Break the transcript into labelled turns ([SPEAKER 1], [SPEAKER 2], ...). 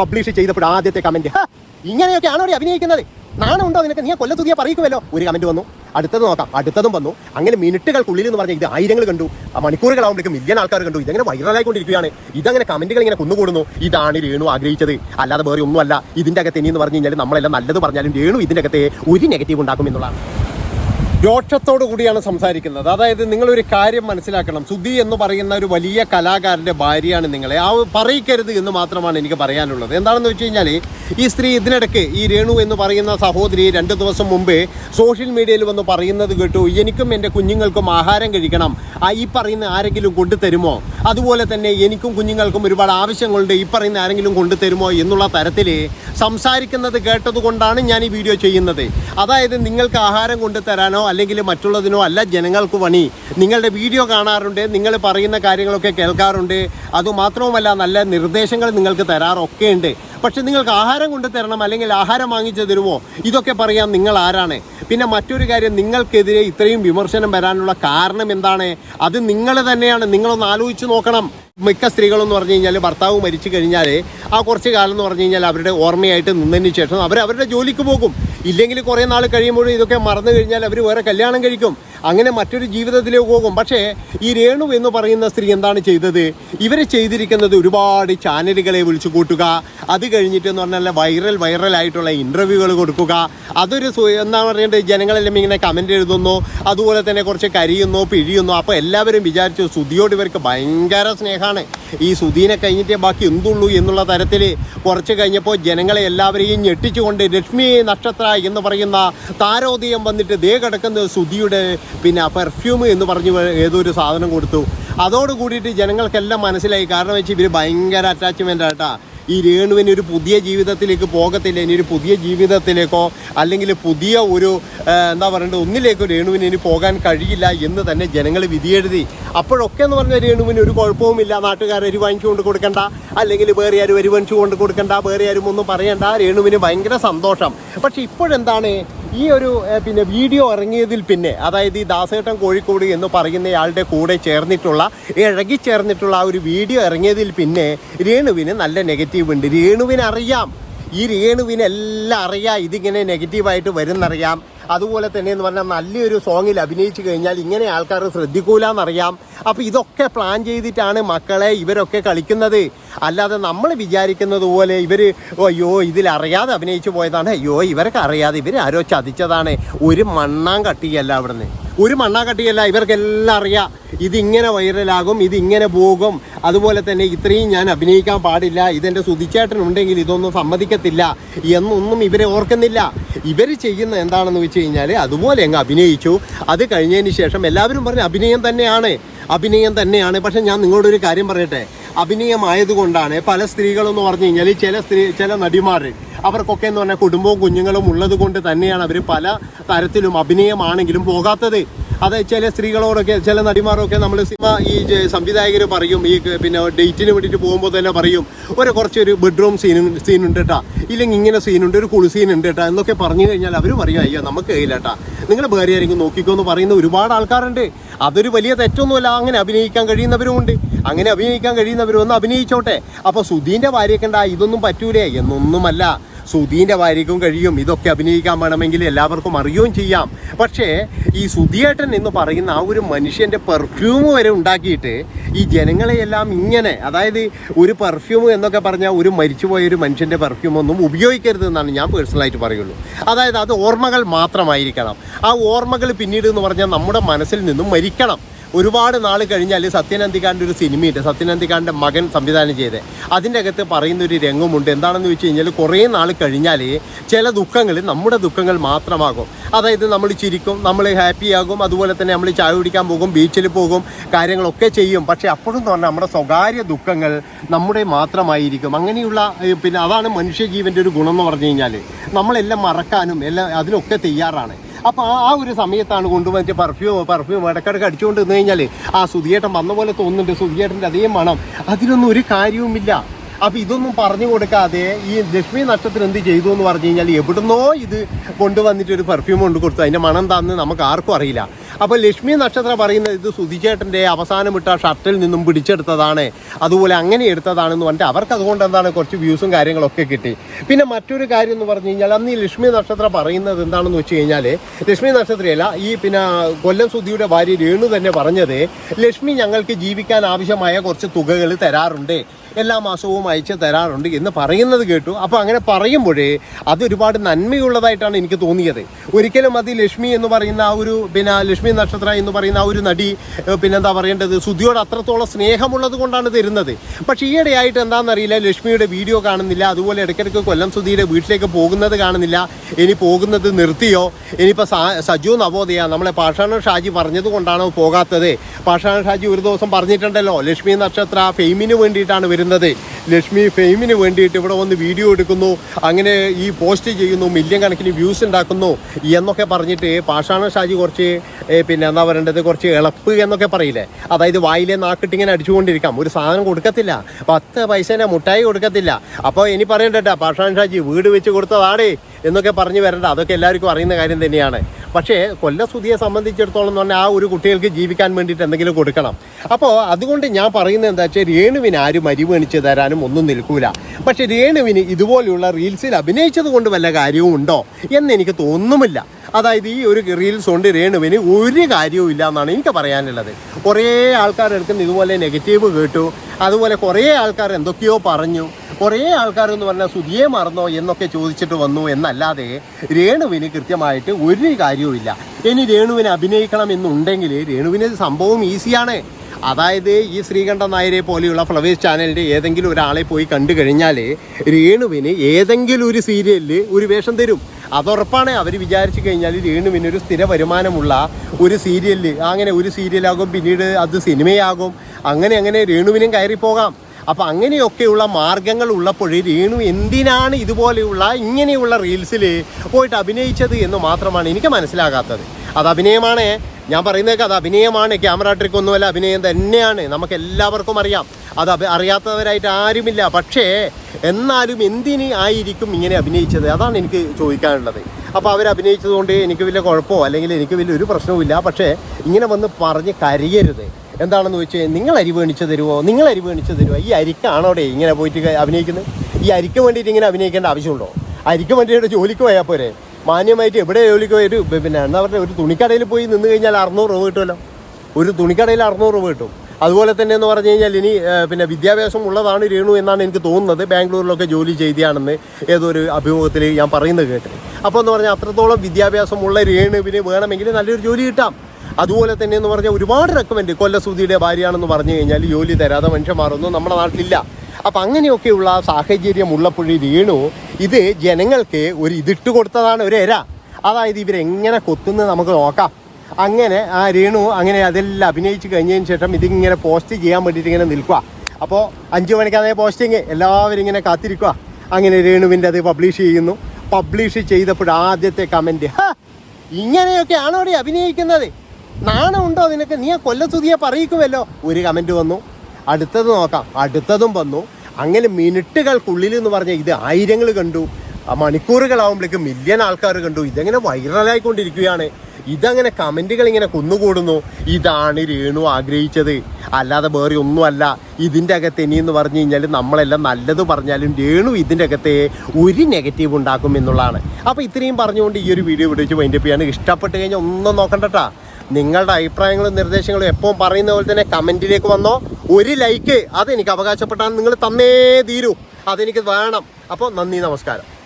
[SPEAKER 1] Publish ചെയ്തപ്പോൾ ആദ്യത്തെ comment ഇങ്ങനെയൊക്കെയാണോ ഇവിടെ അഭിനയിക്കുന്നത്? നാണമുണ്ടോ നിനക്ക്? നീ കൊല്ലത്തുതിയെ പറയുമല്ലോ ഒരു കമന്റ് വന്നു. അടുത്തത് നോക്കാം. അടുത്തതും വന്നു. അങ്ങനെ മിനിറ്റുകൾക്കുള്ളിൽ എന്ന് പറഞ്ഞാൽ ഇത് ആയിരങ്ങൾ കണ്ടു. ആ മണിക്കൂറുകളാകുമ്പോഴേക്കും മില്യൺ ആൾക്കാർ കണ്ടു. ഇതങ്ങനെ വൈറലായിക്കൊണ്ടിരിക്കുകയാണ് ഇതങ്ങനെ കമന്റുകൾ ഇങ്ങനെ കുന്നുകൂടുന്നു. ഇതാണ് രേണു ആഗ്രഹിച്ചത്. അല്ലാതെ വേറെ ഒന്നുമല്ല. ഇതിന്റെ അകത്ത് ഇനി എന്ന് പറഞ്ഞു കഴിഞ്ഞാൽ നമ്മളെല്ലാം നല്ലത് പറഞ്ഞാലും രേണു ഇതിന്റെ അകത്തെ ഒരു നെഗറ്റീവ് ഉണ്ടാക്കും എന്നുള്ളതാണ്. രോക്ഷത്തോടു കൂടിയാണ് സംസാരിക്കുന്നത്. അതായത് നിങ്ങളൊരു കാര്യം മനസ്സിലാക്കണം. സുധി എന്ന് പറയുന്ന ഒരു വലിയ കലാകാരന്റെ ഭാര്യയാണ് നിങ്ങളെ. ആ പറയിക്കരുത് എന്ന് മാത്രമാണ് എനിക്ക് പറയാനുള്ളത്. എന്താണെന്ന് വെച്ച് കഴിഞ്ഞാൽ ഈ സ്ത്രീ ഇതിനിടയ്ക്ക് ഈ രേണു എന്ന് പറയുന്ന സഹോദരി രണ്ട് ദിവസം മുമ്പ് സോഷ്യൽ മീഡിയയിൽ വന്ന് പറയുന്നത് കേട്ടു എനിക്കും എന്റെ കുഞ്ഞുങ്ങൾക്കും ആഹാരം കഴിക്കണം. ആ ഈ പറയുന്ന ആരെങ്കിലും കൊണ്ടുതരുമോ? അതുപോലെ തന്നെ എനിക്കും കുഞ്ഞുങ്ങൾക്കും ഒരുപാട് ആവശ്യങ്ങളുണ്ട്. ഈ പറയുന്ന ആരെങ്കിലും കൊണ്ടുതരുമോ എന്നുള്ള തരത്തിൽ സംസാരിക്കുന്നത് കേട്ടതുകൊണ്ടാണ് ഞാൻ ഈ വീഡിയോ ചെയ്യുന്നത്. അതായത് നിങ്ങൾക്ക് ആഹാരം കൊണ്ടുതരാനോ അല്ലെങ്കിൽ മറ്റുള്ളതിനോ അല്ല ജനങ്ങൾക്ക് പണി. നിങ്ങളുടെ വീഡിയോ കാണാറുണ്ട് നിങ്ങൾ പറയുന്ന കാര്യങ്ങളൊക്കെ കേൾക്കാറുണ്ട്. അതുമാത്രവുമല്ല നല്ല നിർദ്ദേശങ്ങൾ നിങ്ങൾക്ക് തരാറൊക്കെ ഉണ്ട്. പക്ഷേ നിങ്ങൾക്ക് ആഹാരം കൊണ്ടുതരണം അല്ലെങ്കിൽ ആഹാരം വാങ്ങിച്ചു തരുമോ? ഇതൊക്കെ പറയാൻ നിങ്ങൾ ആരാണ്? പിന്നെ മറ്റൊരു കാര്യം നിങ്ങൾക്കെതിരെ ഇത്രയും വിമർശനം വരാനുള്ള കാരണം എന്താണ്? അത് നിങ്ങൾ തന്നെയാണ്. നിങ്ങളൊന്ന് ആലോചിച്ച് നോക്കണം. മിക്ക സ്ത്രീകളെന്ന് പറഞ്ഞു കഴിഞ്ഞാൽ ഭർത്താവ് മരിച്ചു കഴിഞ്ഞാൽ ആ കുറച്ച് കാലം എന്ന് പറഞ്ഞു കഴിഞ്ഞാൽ അവരുടെ ഓർമ്മയായിട്ട് നിന്നതിന് ശേഷം അവർ അവരുടെ ജോലിക്ക് പോകും. ഇല്ലെങ്കിൽ കുറേ നാൾ കഴിയുമ്പോഴും ഇതൊക്കെ മറന്നു കഴിഞ്ഞാൽ അവർ വേറെ കല്യാണം കഴിക്കും. അങ്ങനെ മറ്റൊരു ജീവിതത്തിലേക്ക് പോകും. പക്ഷേ ഈ രേണു എന്ന് പറയുന്ന സ്ത്രീ എന്താണ് ചെയ്തത്? ഇവർ ചെയ്തിരിക്കുന്നത് ഒരുപാട് ചാനലുകളെ വിളിച്ചു കൂട്ടുക അത് കഴിഞ്ഞിട്ട് എന്ന് പറഞ്ഞാൽ വൈറൽ ആയിട്ടുള്ള ഇന്റർവ്യൂകൾ കൊടുക്കുക. അതൊരു എന്താ പറയേണ്ടത്? ജനങ്ങളെല്ലാം ഇങ്ങനെ കമന്റ് എഴുതുന്നു. അതുപോലെ തന്നെ കുറച്ച് കരിയുന്നു പിഴിയുന്നു. അപ്പോൾ എല്ലാവരും വിചാരിച്ചു സുധിയോട് ഇവർക്ക് ഭയങ്കര സ്നേഹമാണ്. ഈ സുധീനെ കഴിഞ്ഞിട്ടേ ബാക്കി എന്തുള്ളൂ എന്നുള്ള തരത്തിൽ കുറച്ച് കഴിഞ്ഞപ്പോൾ ജനങ്ങളെ എല്ലാവരെയും ഞെട്ടിച്ചുകൊണ്ട് ലക്ഷ്മി നക്ഷത്ര എന്ന് പറയുന്ന താരോദയം വന്നിട്ട് ദേ കിടക്കുന്നത് സുധിയുടെ പിന്നെ പെർഫ്യൂം എന്ന് പറഞ്ഞ് ഏതോ ഒരു സാധനം കൊടുത്തു. അതോട് കൂടിയിട്ട് ജനങ്ങൾക്കെല്ലാം മനസ്സിലായി. കാരണം വെച്ച് ഇവർ ഭയങ്കര അറ്റാച്ച്മെന്റ് ആട്ടാ. ഈ രേണുവിന് ഒരു പുതിയ ജീവിതത്തിലേക്ക് പോകത്തില്ല. ഇനി ഒരു പുതിയ ജീവിതത്തിലേക്കോ അല്ലെങ്കിൽ പുതിയ ഒരു എന്താ പറയണ്ടത് ഒന്നിലേക്കോ രേണുവിന് ഇനി പോകാൻ കഴിയില്ല എന്ന് തന്നെ ജനങ്ങൾ വിധിയെഴുതി. അപ്പോഴൊക്കെ എന്ന് പറഞ്ഞാൽ രേണുവിന് ഒരു കുഴപ്പവുമില്ല. നാട്ടുകാർ അരി വാങ്ങിച്ചു കൊണ്ട് കൊടുക്കണ്ട. അല്ലെങ്കിൽ വേറെ ആരും അരി വാങ്ങിച്ചു കൊണ്ട് കൊടുക്കണ്ട. വേറെ ആരും ഒന്നും പറയണ്ട. രേണുവിന് ഭയങ്കര സന്തോഷം. പക്ഷെ ഇപ്പോഴെന്താണ്? ഈ ഒരു പിന്നെ വീഡിയോ ഇറങ്ങിയതിൽ പിന്നെ അതായത് ഈ ദാസേട്ടൻ കോഴിക്കോട് എന്ന് പറയുന്നയാളുടെ കൂടെ ചേർന്നിട്ടുള്ള ഇഴകി ചേർന്നിട്ടുള്ള ആ ഒരു വീഡിയോ ഇറങ്ങിയതിൽ പിന്നെ രേണുവിന് നല്ല നെഗറ്റീവ് ഉണ്ട്. രേണുവിനറിയാം. ഈ രേണുവിനെല്ലാം അറിയാം. ഇതിങ്ങനെ നെഗറ്റീവായിട്ട് വരുന്നറിയാം. അതുപോലെ തന്നെ എന്ന് പറഞ്ഞാൽ നല്ലൊരു സോങ്ങിൽ അഭിനയിച്ചു കഴിഞ്ഞാൽ ഇങ്ങനെ ആൾക്കാർ ശ്രദ്ധിക്കൂല എന്നറിയാം അപ്പോൾ ഇതൊക്കെ പ്ലാൻ ചെയ്തിട്ടാണ് മക്കളെ ഇവരൊക്കെ കളിക്കുന്നത്. അല്ലാതെ നമ്മൾ വിചാരിക്കുന്നത് പോലെ ഇവർ അയ്യോ ഇതിലറിയാതെ അഭിനയിച്ചു പോയതാണ്. അയ്യോ ഇവർക്ക് അറിയാതെ ഇവർ ആരോ ചതിച്ചതാണ്. ഒരു മണ്ണാൻ കട്ടിയല്ല അവിടുന്ന്. ഒരു മണ്ണാൻ കട്ടിയല്ല ഇവർക്കെല്ലാം അറിയാം. ഇതിങ്ങനെ വൈറലാകും ഇതിങ്ങനെ പോകും. അതുപോലെ തന്നെ ഇത്രയും ഞാൻ അഭിനയിക്കാൻ പാടില്ല. ഇതെന്റെ ഉണ്ടെങ്കിൽ ഇതൊന്നും സമ്മതിക്കത്തില്ല എന്നൊന്നും ഇവരെ ഓർക്കുന്നില്ല. ഇവർ ചെയ്യുന്ന എന്താണെന്ന് വെച്ച് കഴിഞ്ഞാൽ അതുപോലെ അങ്ങ് അഭിനയിച്ചു. അത് കഴിഞ്ഞതിന് ശേഷം എല്ലാവരും പറഞ്ഞു അഭിനയം തന്നെയാണ്. അഭിനയം തന്നെയാണ്. പക്ഷെ ഞാൻ നിങ്ങളോടൊരു കാര്യം പറയട്ടെ. അഭിനയമായതുകൊണ്ടാണ് പല സ്ത്രീകളെന്ന് പറഞ്ഞു കഴിഞ്ഞാൽ ചില സ്ത്രീ ചില നടിമാർ അവർക്കൊക്കെ എന്ന് പറഞ്ഞാൽ കുടുംബവും കുഞ്ഞുങ്ങളും ഉള്ളത് കൊണ്ട് തന്നെയാണ് അവർ പല തരത്തിലും അഭിനയമാണെങ്കിലും പോകാത്തത്. അത് ചില സ്ത്രീകളോടൊക്കെ ചില നടിമാരൊക്കെ നമ്മൾ സിനിമ ഈ സംവിധായകർ പറയും ഈ പിന്നെ ഡേറ്റിന് വേണ്ടിയിട്ട് പോകുമ്പോൾ തന്നെ പറയും ഒരു കുറച്ചൊരു ബെഡ്റൂം സീൻ ഉണ്ട് കേട്ടാ ഇല്ലെങ്കിൽ ഇങ്ങനെ സീനുണ്ട് ഒരു കുളി സീൻ ഉണ്ട് കേട്ടാ എന്നൊക്കെ പറഞ്ഞു കഴിഞ്ഞാൽ അവർ പറയും അയ്യോ നമുക്ക് കഴിയില്ല കേട്ടാ നിങ്ങൾ വേറെ ആരെങ്കിലും നോക്കിക്കോ എന്ന് പറയുന്ന ഒരുപാട് ആൾക്കാരുണ്ട്. അതൊരു വലിയ തെറ്റൊന്നുമല്ല. അങ്ങനെ അഭിനയിക്കാൻ കഴിയുന്നവരുമുണ്ട് അങ്ങനെ അഭിനയിക്കാൻ കഴിയുന്നവരും ഒന്ന് അഭിനയിച്ചോട്ടെ. അപ്പോൾ സുധീന്റെ ഭാര്യയൊക്കെ ഉണ്ടാ ഇതൊന്നും പറ്റൂലേ? എന്നൊന്നുമല്ല. സുധീന്റെ ഭാര്യയ്ക്കും കഴിയും. ഇതൊക്കെ അഭിനയിക്കാൻ വേണമെങ്കിൽ എല്ലാവർക്കും അറിയുകയും ചെയ്യാം. പക്ഷേ ഈ സുധിയേട്ടൻ എന്ന് പറയുന്ന ആ ഒരു മനുഷ്യന്റെ പെർഫ്യൂം വരെ ഉണ്ടാക്കിയിട്ട് ഈ ജനങ്ങളെയെല്ലാം ഇങ്ങനെ അതായത് ഒരു പെർഫ്യൂം എന്നൊക്കെ പറഞ്ഞാൽ ഒരു മരിച്ചുപോയ ഒരു മനുഷ്യന്റെ പെർഫ്യൂം ഒന്നും ഉപയോഗിക്കരുത് എന്നാണ് ഞാൻ പേഴ്സണലായിട്ട് പറയുള്ളൂ. അതായത് അത് ഓർമ്മകൾ മാത്രമായിരിക്കണം. ആ ഓർമ്മകൾ പിന്നീട് എന്ന് പറഞ്ഞാൽ നമ്മുടെ മനസ്സിൽ നിന്നും മരിക്കണം. ഒരുപാട് നാൾ കഴിഞ്ഞാൽ സത്യനന്ദിക്കാന്റെ ഒരു സിനിമയുണ്ട്. സത്യനന്ദിക്കാന്റെ മകൻ സംവിധാനം ചെയ്ത്. അതിന്റെ അകത്ത് പറയുന്ന ഒരു രംഗമുണ്ട്. എന്താണെന്ന് വെച്ച് കഴിഞ്ഞാൽ കുറേ നാൾ കഴിഞ്ഞാൽ ചില ദുഃഖങ്ങൾ നമ്മുടെ ദുഃഖങ്ങൾ മാത്രമാകും. അതായത് നമ്മൾ ചിരിക്കും നമ്മൾ ഹാപ്പിയാകും അതുപോലെ തന്നെ നമ്മൾ ചായ കുടിക്കാൻ പോകും ബീച്ചിൽ പോകും കാര്യങ്ങളൊക്കെ ചെയ്യും. പക്ഷേ അപ്പോഴും എന്ന് പറഞ്ഞാൽ നമ്മുടെ സ്വകാര്യ ദുഃഖങ്ങൾ നമ്മുടെ മാത്രമായിരിക്കും. അങ്ങനെയുള്ള പിന്നെ അതാണ് മനുഷ്യജീവന്റെ ഒരു ഗുണം എന്ന് പറഞ്ഞു കഴിഞ്ഞാൽ നമ്മളെല്ലാം മറക്കാനും എല്ലാം അതിനൊക്കെ തയ്യാറാണ്. അപ്പോൾ ആ ഒരു സമയത്താണ് കൊണ്ടുവന്നിട്ട് പെർഫ്യൂം പെർഫ്യൂം ഇടക്കിടക്ക് അടിച്ചുകൊണ്ട് നിന്ന് കഴിഞ്ഞാൽ ആ സുധിയേട്ടൻ വന്ന പോലെ തോന്നുന്നുണ്ട്. സുധിയേട്ടന്റെ അതേ മണം. അതിനൊന്നും ഒരു കാര്യവുമില്ല. അപ്പൊ ഇതൊന്നും പറഞ്ഞു കൊടുക്കാതെ ഈ ലക്ഷ്മി നക്ഷത്രം എന്ത് ചെയ്തു എന്ന് പറഞ്ഞു കഴിഞ്ഞാൽ എവിടുന്നോ ഇത് കൊണ്ടുവന്നിട്ട് ഒരു പെർഫ്യൂം കൊണ്ട് കൊടുത്തു. അതിന്റെ മണം താന്ന് നമുക്ക് ആർക്കും അറിയില്ല. അപ്പോൾ ലക്ഷ്മി നക്ഷത്രം പറയുന്നത് ഇത് സുധിചേട്ടന്റെ അവസാനം ഇട്ട ഷർട്ടിൽ നിന്നും പിടിച്ചെടുത്തതാണ്. അതുപോലെ അങ്ങനെ എടുത്തതാണെന്ന് പറഞ്ഞിട്ട് അവർക്ക് അതുകൊണ്ട് എന്താണ് കുറച്ച് വ്യൂസും കാര്യങ്ങളൊക്കെ കിട്ടി. പിന്നെ മറ്റൊരു കാര്യം എന്ന് പറഞ്ഞു കഴിഞ്ഞാൽ അന്ന് ഈ ലക്ഷ്മി നക്ഷത്രം പറയുന്നത് എന്താണെന്ന് വെച്ച് കഴിഞ്ഞാൽ ലക്ഷ്മി നക്ഷത്രയല്ല ഈ പിന്നെ കൊല്ലം സുധിയുടെ ഭാര്യ രേണു തന്നെ പറഞ്ഞത് ലക്ഷ്മി ഞങ്ങൾക്ക് ജീവിക്കാൻ ആവശ്യമായ കുറച്ച് തുകകൾ തരാറുണ്ട്. എല്ലാ മാസവും അയച്ച് തരാറുണ്ട് എന്ന് പറയുന്നത് കേട്ടു. അപ്പോൾ അങ്ങനെ പറയുമ്പോഴേ അത് ഒരുപാട് നന്മയുള്ളതായിട്ടാണ് എനിക്ക് തോന്നിയത്. ഒരിക്കലും അത് ലക്ഷ്മി എന്ന് പറയുന്ന ആ ഒരു പിന്നെ ലക്ഷ്മി നക്ഷത്ര എന്ന് പറയുന്ന ആ ഒരു നടി പിന്നെന്താ പറയേണ്ടത്? സുധിയോട് അത്രത്തോളം സ്നേഹമുള്ളത് കൊണ്ടാണ് തരുന്നത്. പക്ഷേ ഈയിടെയായിട്ട് എന്താണെന്നറിയില്ല ലക്ഷ്മിയുടെ വീഡിയോ കാണുന്നില്ല. അതുപോലെ ഇടയ്ക്കിടയ്ക്ക് കൊല്ലം സുധിയുടെ വീട്ടിലേക്ക് പോകുന്നത് കാണുന്നില്ല. ഇനി പോകുന്നത് നിർത്തിയോ? ഇനിയിപ്പോൾ സജു നവോദയ നമ്മളെ പാഷാണ ഷാജി പറഞ്ഞത് കൊണ്ടാണോ പോകാത്തത്? പാഷാണ ഷാജി ഒരു ദിവസം പറഞ്ഞിട്ടുണ്ടല്ലോ ലക്ഷ്മി നക്ഷത്ര ഫെയിമിന് വേണ്ടിയിട്ടാണ് വരുന്നത്. ലക്ഷ്മി ഫെയിമിന് വേണ്ടിയിട്ട് ഇവിടെ വന്ന് വീഡിയോ എടുക്കുന്നു. അങ്ങനെ ഈ പോസ്റ്റ് ചെയ്യുന്നു. മില്യൺ കണക്കിന് വ്യൂസ് ഉണ്ടാക്കുന്നു എന്നൊക്കെ പറഞ്ഞിട്ട് പാഷാണ ഷാജി കുറച്ച് പിന്നെ എന്താ പറയേണ്ടത്? കുറച്ച് ഇളപ്പ് എന്നൊക്കെ പറയില്ലേ? അതായത് വായിലെ നാക്കിട്ട് ഇങ്ങനെ അടിച്ചുകൊണ്ടിരിക്കാം. ഒരു സാധനം കൊടുക്കത്തില്ല. പത്ത് പൈസേനെ മുട്ടായി കൊടുക്കത്തില്ല. അപ്പോൾ ഇനി പറയണ്ടട്ടാ പാഷാണ ഷാജി വീട് വെച്ച് കൊടുത്തതാടേ എന്നൊക്കെ പറഞ്ഞു വരണ്ട. അതൊക്കെ എല്ലാവർക്കും അറിയുന്ന കാര്യം തന്നെയാണ്. പക്ഷേ കൊല്ലസുതിയെ സംബന്ധിച്ചിടത്തോളം എന്ന് പറഞ്ഞാൽ ആ ഒരു കുട്ടികൾക്ക് ജീവിക്കാൻ വേണ്ടിയിട്ട് എന്തെങ്കിലും കൊടുക്കണം. അപ്പോൾ അതുകൊണ്ട് ഞാൻ പറയുന്നത് എന്താ വെച്ചാൽ രേണുവിന് ആരും അരിമണിച്ച് തരാനും ഒന്നും നിൽക്കൂല. പക്ഷേ രേണുവിന് ഇതുപോലെയുള്ള റീൽസിൽ അഭിനയിച്ചത് കൊണ്ട് വല്ല കാര്യവും ഉണ്ടോ? എന്നെനിക്ക് തോന്നുമില്ല അതായത് ഈ ഒരു റീൽസ് കൊണ്ട് രേണുവിന് ഒരു കാര്യവും ഇല്ല എന്നാണ് എനിക്ക് പറയാനുള്ളത്. കുറേ ആൾക്കാർ എടുക്കുന്ന ഇതുപോലെ നെഗറ്റീവ് കേട്ടു. അതുപോലെ കുറേ ആൾക്കാർ എന്തൊക്കെയോ പറഞ്ഞു. കുറേ ആൾക്കാർ എന്ന് പറഞ്ഞാൽ സുധിയെ മറന്നോ എന്നൊക്കെ ചോദിച്ചിട്ട് വന്നു എന്നല്ലാതെ രേണുവിന് കൃത്യമായിട്ട് ഒരു കാര്യവുമില്ല ഇനി രേണുവിന് അഭിനയിക്കണം എന്നുണ്ടെങ്കിൽ രേണുവിന് സംഭവം ഈസിയാണ് അതായത് ഈ ശ്രീകണ്ഠൻ നായരെ പോലെയുള്ള ഫ്ലവേഴ്സ് ചാനലിന്റെ ഏതെങ്കിലും ഒരാളെ പോയി കണ്ടു കഴിഞ്ഞാൽ രേണുവിന് ഏതെങ്കിലും ഒരു സീരിയലിൽ ഒരു വേഷം തരും. അതുറപ്പാണ് അവർ വിചാരിച്ചു കഴിഞ്ഞാൽ രേണുവിന് ഒരു സ്ഥിര വരുമാനമുള്ള ഒരു സീരിയലിൽ അങ്ങനെ ഒരു സീരിയലാകും പിന്നീട് അത് സിനിമയാകും. അങ്ങനെ അങ്ങനെ രേണുവിനും കയറി അപ്പം അങ്ങനെയൊക്കെയുള്ള മാർഗങ്ങൾ ഉള്ളപ്പോൾ രേണു എന്തിനാണ് ഇതുപോലെയുള്ള ഇങ്ങനെയുള്ള റീൽസിൽ പോയിട്ട് അഭിനയിച്ചത് എന്ന് മാത്രമാണ് എനിക്ക് മനസ്സിലാകാത്തത്. അത് അഭിനയമാണ്. ഞാൻ പറയുന്നേക്ക് അത് അഭിനയമാണ് ക്യാമറ ട്രിക്ക് ഒന്നുമല്ല അഭിനയം തന്നെയാണ്. നമുക്ക് എല്ലാവർക്കും അറിയാം. അത് അറിയാത്തവരായിട്ട് ആരുമില്ല. പക്ഷേ എന്നാലും എന്തിന് ആയിരിക്കും ഇങ്ങനെ അഭിനയിച്ചത്? അതാണ് എനിക്ക് ചോദിക്കാനുള്ളത്. അപ്പോൾ അവർ അഭിനയിച്ചതുകൊണ്ട് എനിക്ക് വലിയ കുഴപ്പമോ അല്ലെങ്കിൽ എനിക്ക് വലിയ ഒരു പ്രശ്നവുമില്ല പക്ഷേ ഇങ്ങനെ വന്ന് പറഞ്ഞ് കരയരുത്. എന്താണെന്ന് വെച്ചാൽ നിങ്ങൾ അരി മേടിച്ച് തരുമോ നിങ്ങൾ അരി മേടിച്ച് തരുമോ ഈ അരിക്കാണോടെ ഇങ്ങനെ പോയിട്ട് അഭിനയിക്കുന്നത്? ഈ അരിക്ക് വേണ്ടിയിട്ട് ഇങ്ങനെ അഭിനയിക്കേണ്ട ആവശ്യമുണ്ടോ? അരിക്ക് വേണ്ടിയിട്ട് ജോലിക്ക് പോയാൽ പോരെ? മാന്യമായിട്ട് എവിടെ ജോലിക്ക് ഒരു പിന്നെ എന്താ പറയുക ഒരു തുണിക്കടയിൽ പോയി നിന്ന് കഴിഞ്ഞാൽ അറുന്നൂറ് രൂപ കിട്ടുമല്ലോ. ഒരു തുണിക്കടയിൽ അറുന്നൂറ് രൂപ കിട്ടും. അതുപോലെ തന്നെ എന്ന് പറഞ്ഞു കഴിഞ്ഞാൽ ഇനി പിന്നെ വിദ്യാഭ്യാസം ഉള്ളതാണ് രേണു എന്നാണ് എനിക്ക് തോന്നുന്നത്. ബാംഗ്ലൂരിലൊക്കെ ജോലി ചെയ്തതാണെന്ന് ഏതൊരു അഭിമുഖത്തിൽ ഞാൻ പറയുന്നത് കേട്ടത് അപ്പോൾ എന്ന് പറഞ്ഞാൽ അത്രത്തോളം വിദ്യാഭ്യാസമുള്ള രേണുവിന് വേണമെങ്കിൽ നല്ലൊരു ജോലി കിട്ടാം. അതുപോലെ തന്നെ എന്ന് പറഞ്ഞാൽ ഒരുപാട് റെക്കമെൻഡ് കൊല്ലസൂതിയുടെ ഭാര്യയാണെന്ന് പറഞ്ഞു കഴിഞ്ഞാൽ ജോലി തരാതെ മനുഷ്യന്മാരൊന്നും നമ്മുടെ നാട്ടിലില്ല. അപ്പം അങ്ങനെയൊക്കെയുള്ള സാഹചര്യം ഉള്ളപ്പോഴേ രേണു ഇത് ജനങ്ങൾക്ക് ഒരു ഇതിട്ട് കൊടുത്തതാണ് ഒരു എര. അതായത് ഇവരെങ്ങനെ കൊത്തുന്നത് നമുക്ക് നോക്കാം. അങ്ങനെ ആ രേണു അങ്ങനെ അതെല്ലാം അഭിനയിച്ച് കഴിഞ്ഞതിന് ശേഷം ഇതിങ്ങനെ പോസ്റ്റ് ചെയ്യാൻ വേണ്ടിയിട്ട് ഇങ്ങനെ നിൽക്കുക അപ്പോൾ അഞ്ച് മണിക്ക് അതേ പോസ്റ്റിങ്. എല്ലാവരും ഇങ്ങനെ കാത്തിരിക്കുക അങ്ങനെ രേണുവിന്റെ അത് പബ്ലിഷ് ചെയ്യുന്നു. പബ്ലിഷ് ചെയ്തപ്പോൾ ആദ്യത്തെ കമന്റ് ഇങ്ങനെയൊക്കെ ആണോടെ അഭിനയിക്കുന്നത്? നാണമുണ്ടോ നിനക്ക്? നീ ആ കൊല്ലത്തുതിയെ പറയിക്കുമല്ലോ ഒരു കമന്റ് വന്നു. അടുത്തത് നോക്കാം. അടുത്തതും വന്നു. അങ്ങനെ മിനിറ്റുകൾക്കുള്ളിൽ എന്ന് പറഞ്ഞാൽ ഇത് ആയിരങ്ങൾ കണ്ടു. മണിക്കൂറുകളാവുമ്പോഴേക്ക് മില്യൺ ആൾക്കാർ കണ്ടു. ഇതെങ്ങനെ വൈറലായിക്കൊണ്ടിരിക്കുകയാണ് ഇതങ്ങനെ കമന്റുകൾ ഇങ്ങനെ കുന്നുകൂടുന്നു. ഇതാണ് രേണു ആഗ്രഹിച്ചത്. അല്ലാതെ വേറെ ഒന്നുമല്ല. ഇതിന്റെ അകത്ത് ഇനിയെന്ന് പറഞ്ഞു കഴിഞ്ഞാൽ നമ്മളെല്ലാം നല്ലത് പറഞ്ഞാലും രേണു ഇതിന്റെ അകത്തെ ഒരു നെഗറ്റീവ് ഉണ്ടാക്കും എന്നുള്ളതാണ്. അപ്പോൾ ഇത്രയും പറഞ്ഞുകൊണ്ട് ഈ ഒരു വീഡിയോ വിടിച്ച് വൈൻഡപ്പ് ചെയ്യാണ്. ഇഷ്ടപ്പെട്ട് കഴിഞ്ഞാൽ ഒന്നും നോക്കണ്ടട്ടാ നിങ്ങളുടെ അഭിപ്രായങ്ങളും നിർദ്ദേശങ്ങളും എപ്പോൾ പറയുന്ന പോലെ തന്നെ കമന്റിലേക്ക് വന്നോ. ഒരു ലൈക്ക് അതെനിക്ക് അവകാശപ്പെട്ടാൽ നിങ്ങൾ തന്നേ തീരൂ. അതെനിക്ക് വേണം. അപ്പോൾ നന്ദി നമസ്കാരം.